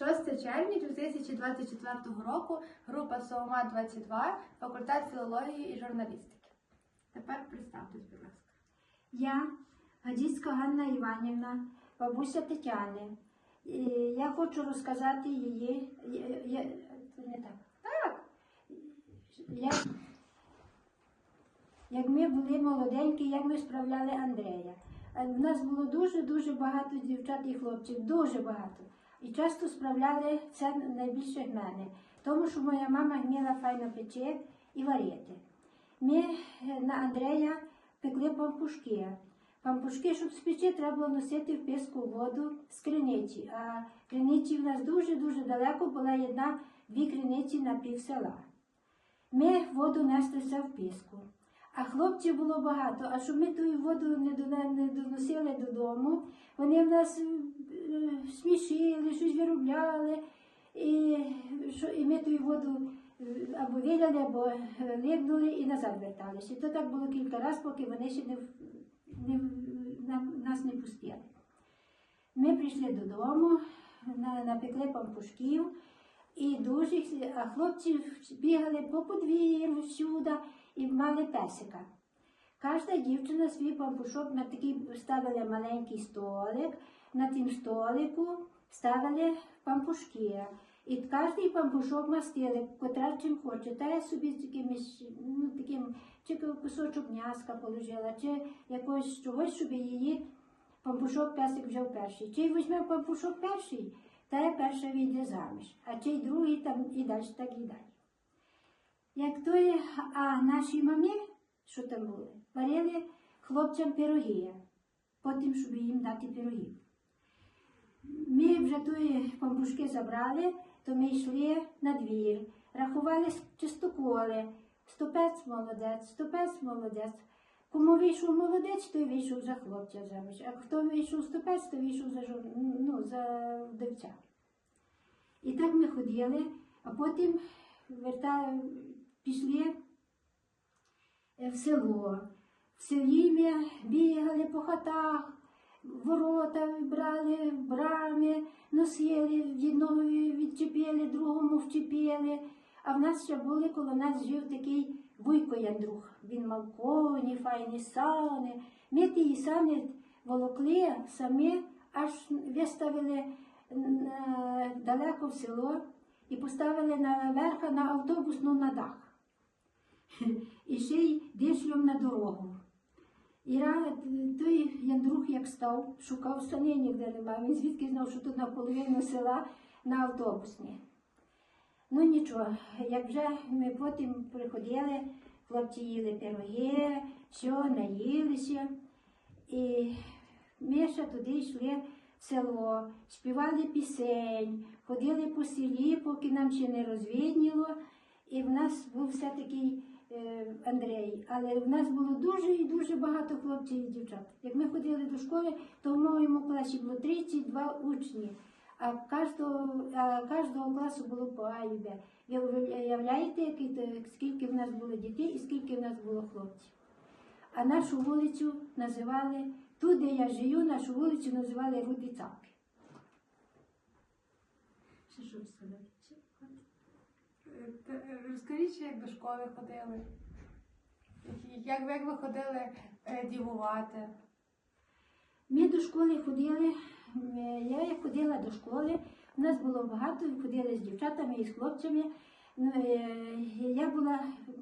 6 червня 2024 року, група СОМА 22, факультет філології і журналістики. Тепер представтесь, будь ласка. Я Гадіцька Ганна Іванівна, бабуся Тетяни. І я хочу розказати її. Я, я- не так. Так. Як, як ми були молоденькі, як ми справляли Андрея. Е, В нас було дуже-дуже багато дівчат і хлопців, дуже багато. І часто справляли це найбільше в мене, тому що моя мама вміла файно пече і варити. Ми е, на Андрея пекли пампушки. Пампушки, щоб спечи, треба було носити в писку воду з криниці. А криниці в нас дуже-дуже далеко була одна, дві криниці на пів села. Ми воду неслися в піску. А хлопців було багато, а щоб ми ту воду не, доносили додому, вони в нас смішили, щось виробляли, і, що, і ми ту воду е, або виляли, або е, липнули і назад верталися. І то так було кілька разів, поки вони ще не, не, на, нас не пустили. Ми прийшли додому, на- напекли пампушків, і дуже, а хлопці бігали по подвір'ю всюди і мали песика. Кожна дівчина свій пампушок на такий ставили маленький столик, на тім столику ставили пампушки. І кожний пампушок мастили, котра чим хоче. Та я собі якимось, ну, таким, чи кусочок м'яска положила, чи якогось чогось, щоб її пампушок песик взяв перший. Чи візьме пампушок перший, та я перша вийде заміж, а чий другий там і далі так і далі. Як то є, а наші мамі, що там були, варили хлопцям пироги, потім, щоб їм дати пирогів. Ми вже тої пампушки забрали, то ми йшли на двір, рахували чистоколи, стопець молодець, стопець молодець. Кому вийшов молодець, той вийшов за хлопця заміж, а хто вийшов стопець, то вийшов за, жон- ну, за вдовця. І так ми ходили, а потім верта... пішли е, в село. В селі ми бігали по хатах, ворота брали, брами, носили, в одного відчепили, другому вчепили. А в нас ще були, коло нас жив такий Вуйко Яндрух. Він мав коні, файні сани. Ми ті сани волокли самі, аж виставили е, далеко в село і поставили наверх на автобусну на дах. І ще й дишлем на дорогу. І той Яндрух як став, шукав сани ніде немає. Він звідки знав, що тут наполовину села на автобусні. Ну нічого, як вже ми потім приходили, хлопці їли пироги, все, наїлися. І ми ще туди йшли в село, співали пісень, ходили по селі, поки нам ще не розвідніло. І в нас був все такий е, Андрей. Але в нас було дуже і дуже багато хлопців і дівчат. Як ми ходили до школи, то в моєму класі було 32 учні. А кожного, а кожного класу було по А і Б. Ви уявляєте, скільки в нас було дітей і скільки в нас було хлопців. А нашу вулицю називали, тут, де я живу, нашу вулицю називали Руди Цапки. Що сказати? Е, Розкажіть, як до школи ходили. Як, як ви ходили е, дівувати? Ми до школи ходили, я ходила до школи, у нас було багато, ходили з дівчатами і з хлопцями. Ну, е, Я була,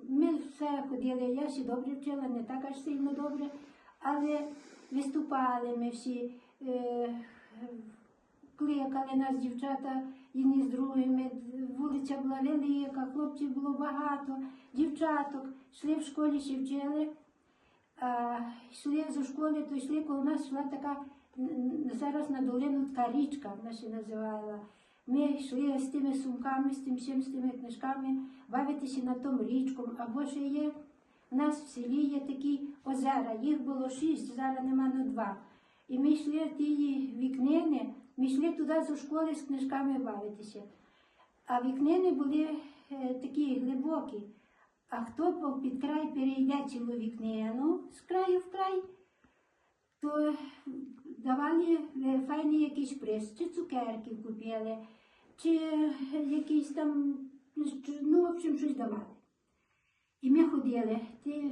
ми все ходили, я ще добре вчила, не так аж сильно добре, але виступали ми всі, кликали нас дівчата одні з другими. Вулиця була велика, хлопців було багато, дівчаток, йшли в школі, ще вчили. Йшли зі школи, то йшли, коли у нас йшла така зараз на долину така річка, вона ще називала. Ми йшли з тими сумками, з тим всім, з тими книжками, бавитися на тому річком. Або ще є, у нас в селі є такі озера, їх було шість, зараз нема ну два. І ми йшли ті вікнини, ми йшли туди зі школи з книжками бавитися. А вікнини були е, такі глибокі. А хто під край перейде цілу вікнину з краю в край, то давали е, файний якийсь приз, чи цукерки купили, чи якийсь там, ну, в общем, щось давали. І ми ходили.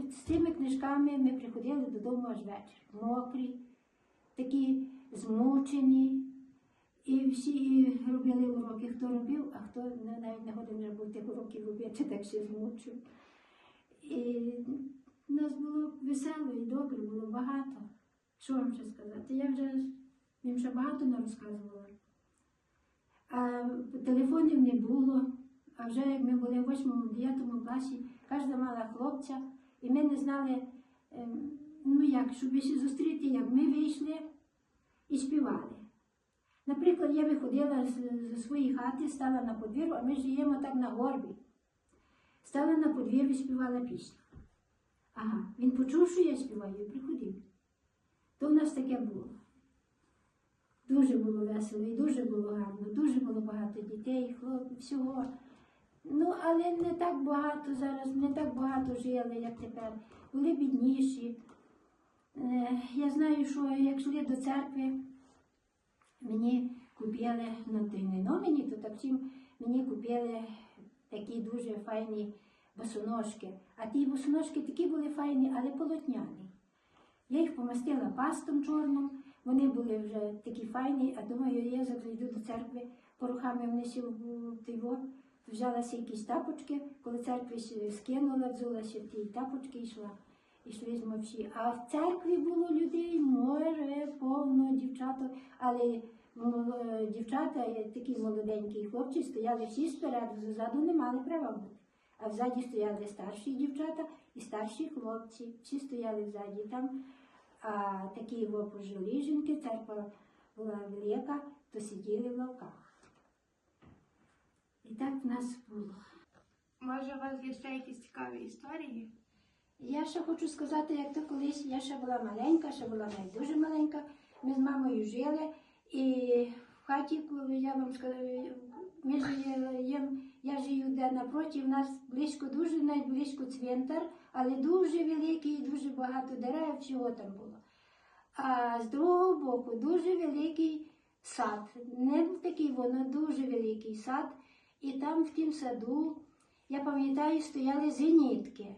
З цими книжками ми приходили додому аж вечір. Мокрі, такі змучені. І всі робили уроки. Хто робив, а хто навіть не годин був тих уроків робити, так ще змучив. І нас було весело і добре, було багато. Що вам ще сказати? Я вже їм ще багато не розказувала. А телефонів не було. А вже як ми були в 8-9 класі, кожна мала хлопця, і ми не знали, ем, ну як, щоб зустріти, як ми вийшли і співали. Наприклад, я виходила з, своєї хати, стала на подвір'ю, а ми живемо так на горбі. Стала на подвір'ю співала пісню. Ага, він почув, що я співаю, і приходив. То в нас таке було. Дуже було весело і дуже було гарно, дуже було багато дітей, хлопців, всього. Ну, але не так багато зараз, не так багато жили, як тепер. Були бідніші. Е, я знаю, що як йшли до церкви, мені купили, ну й не но мені, то так всім мені купили такі дуже файні босоножки. А ті босоножки такі були файні, але полотняні. Я їх помастила пастом чорним, вони були вже такі файні, а думаю, я завжди йду до церкви, порухами внесів тиво, взялася якісь тапочки, коли церкві скинула, взулася в ті тапочки йшла. Ішли з мовчі. А в церкві було людей, море, повно дівчаток, але дівчата, е, такі молоденькі хлопці, стояли всі спереду, ззаду не мали права бути. А взаді стояли старші дівчата і старші хлопці. Всі стояли взаді там. А такі во пожилі жінки, церква була велика, то сиділи в лавках. І так в нас було. Може, у вас є ще якісь цікаві історії? Я ще хочу сказати, як то колись я ще була маленька, ще була навіть дуже маленька. Ми з мамою жили, і в хаті, коли я вам скажу, ми жили, я живу де напроти, в нас близько, дуже навіть близько цвинтар, але дуже великий, і дуже багато дерев, всього там було. А з другого боку дуже великий сад. Не такий воно, дуже великий сад. І там в тім саду, я пам'ятаю, стояли зенітки.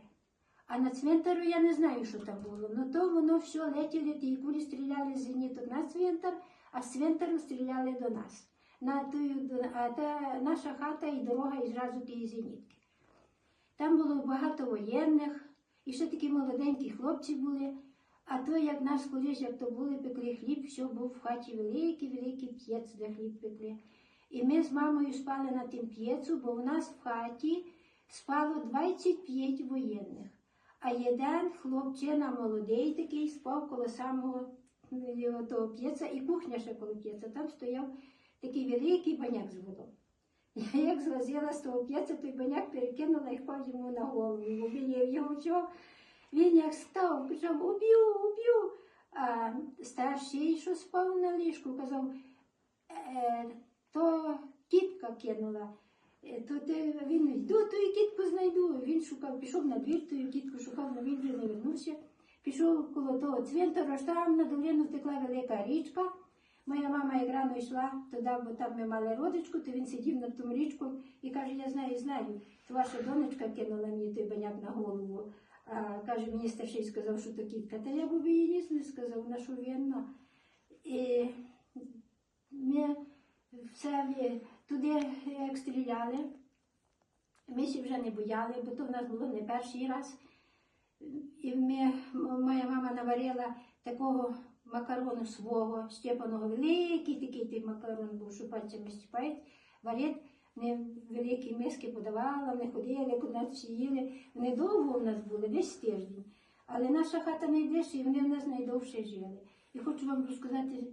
А на цвинтару я не знаю, що там було. Ну то воно все летіли, ті кулі стріляли з зеніток на цвинтар, а з стріляли до нас. На тую, а та наша хата і дорога і зразу ті зенітки. Там було багато воєнних, і ще такі молоденькі хлопці були. А то, як нас колись, як то були, пекли хліб, все був в хаті великий, великий п'єць, де хліб пекли. І ми з мамою спали на тим п'єцу, бо в нас в хаті спало 25 воєнних. А один хлопчина молодий такий спав коло самого його того п'єца, і кухня ще коло п'єца. Там стояв такий великий баняк з водою. Я як злазила з того п'єца, той баняк перекинула і впав йому на голову. Убив його чого. Він як став, почав уб'ю, уб'ю. А старший, що спав на ліжку, казав, е, то тітка кинула. Е, То ти, він йду, ту кітку знайду. Він шукав, пішов на двір, ту кітку шукав, але він вже не вернувся. Пішов коло того цвинтару, аж там на долину втекла велика річка. Моя мама як рано йшла туди, бо там ми мали родичку, то він сидів над тим річком і каже, я знаю, знаю, то ваша донечка кинула мені той баняк на голову. А, каже, мені старший сказав, що то кітка. Та я б її ніс не сказав, на що винна. І ми все туди як стріляли, ми ще вже не бояли, бо то в нас було не перший раз. І ми, моя мама наварила такого макарону свого, щепаного, великий такий той макарон був, що пальцями стіпають, варить, не великі миски подавала, вони ходили, куди всі їли. Вони довго у нас були, десь тиждень. Але наша хата найближча, і вони в нас найдовше жили. І хочу вам розказати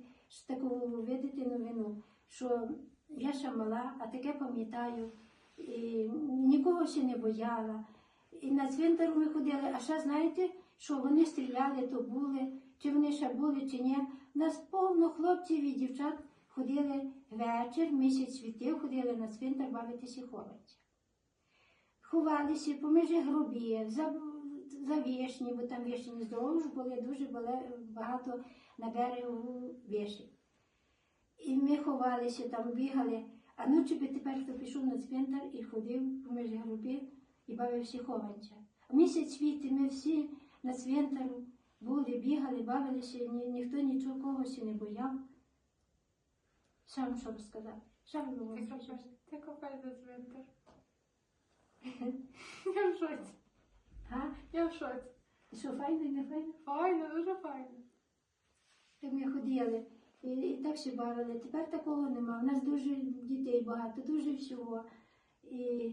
таку видати новину, що я ще мала, а таке пам'ятаю, і нікого ще не бояла. І на цвинтару ми ходили, а ще знаєте, що вони стріляли, то були, чи вони ще були, чи ні. Нас повно хлопців і дівчат ходили вечір, місяць світив, ходили на цвинтар бавитися і ховатися. Ховалися поміж гробів, за, за вішні, бо там вішні здовж були дуже багато на берегу вішень. І ми ховалися там, бігали. А ночі би тепер хто пішов на цвинтар і ходив поміж гроби і бавився хованця. Місяць світи ми всі на цвинтару були, бігали, бавилися, ні, ніхто нічого когось і не бояв. Сам що розказав? Сам було. Ти копаєш за цвинтар. Я в шоці. А? Я в шоці. Що файно, не файно? Файно, дуже файно. Так ми ходили і, і так ще бавили. Тепер такого нема. У нас дуже дітей багато, дуже всього. І,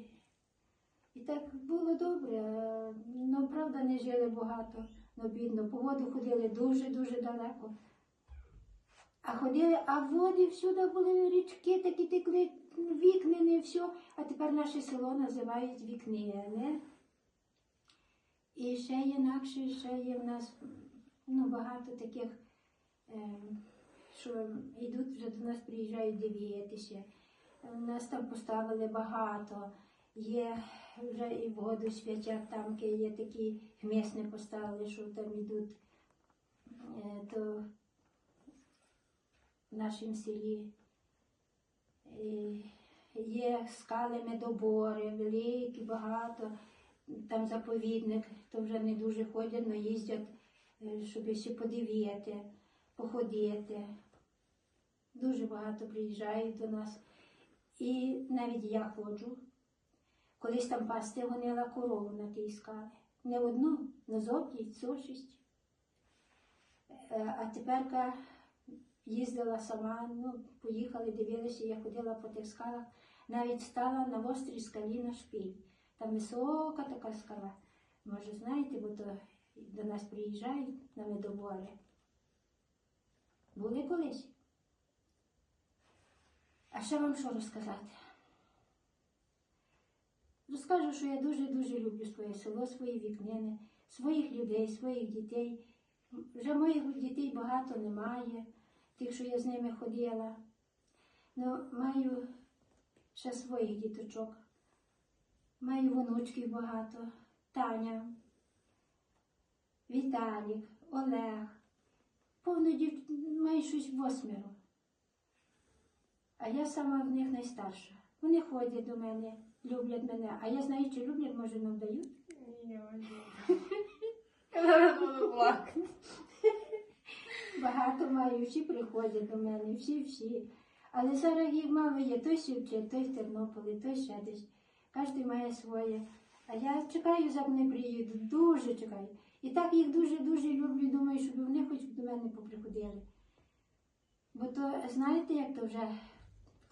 і так було добре. Е, Ну, правда, не жили багато, ну бідно. По воду ходили дуже-дуже далеко. А ходили, а води всюди були річки, такі текли, вікнені, все. А тепер наше село називають вікнене. І ще інакше, ще є в нас ну, багато таких, е, що йдуть вже до нас, приїжджають дивитися. У нас там поставили багато. Є вже і воду святять, тамки є такі місне поставили, що там йдуть е, то в нашому селі. Є скали медобори, великі, багато. Там заповідник, то вже не дуже ходять, але їздять, е, щоб ще подивити, походити. Дуже багато приїжджають до нас. І навіть я ходжу. Колись там пасти гонила корову на тій скалі. Не одну, на зо зо шість. Е, А тепер їздила сама, ну, поїхали, дивилися, я ходила по тих скалах, навіть стала на острій скалі на шпиль. Там висока така скала. Може, знаєте, бо то до нас приїжджають на медобори. Були колись? А ще вам що розказати? Розкажу, що я дуже-дуже люблю своє село, свої вікнини, своїх людей, своїх дітей. Вже моїх дітей багато немає, тих, що я з ними ходила. Ну, маю ще своїх діточок. Маю внучків багато. Таня, Віталік, Олег. Повно дів... маю щось восьмеро. А я сама в них найстарша. Вони ходять до мене, люблять мене. А я знаю, чи люблять, може. Ні, ні. Я зараз буду плакати. Багато маю, всі приходять до мене, всі-всі. Але зараз їх мало є, той сівче, той в Тернополі, той ще десь. Кожен має своє. А я чекаю, як вони приїдуть, дуже чекаю. І так їх дуже-дуже люблю, думаю, щоб вони хоч до мене поприходили. Бо то, знаєте, як то вже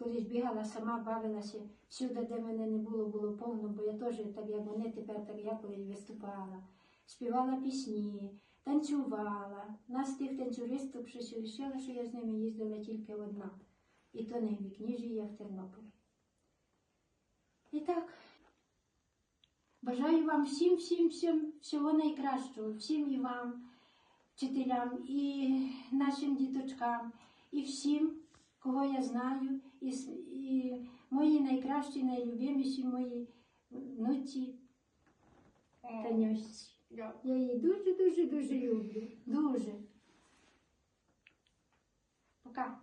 колись бігала, сама бавилася, всюди, де мене не було, було повно, бо я теж, так як вони тепер, так я колись виступала, співала пісні, танцювала. Нас тих танцюристок ще ще що я з ними їздила тільки одна. І то не в Вікніжі, я в Тернополі. І так, бажаю вам всім, всім, всім всього найкращого, всім і вам, вчителям, і нашим діточкам, і всім, кого я знаю, і, і мої найкращі, найлюбиміші мої внуці Танюсі. Я її дуже, дуже, дуже люблю. Дуже. Пока.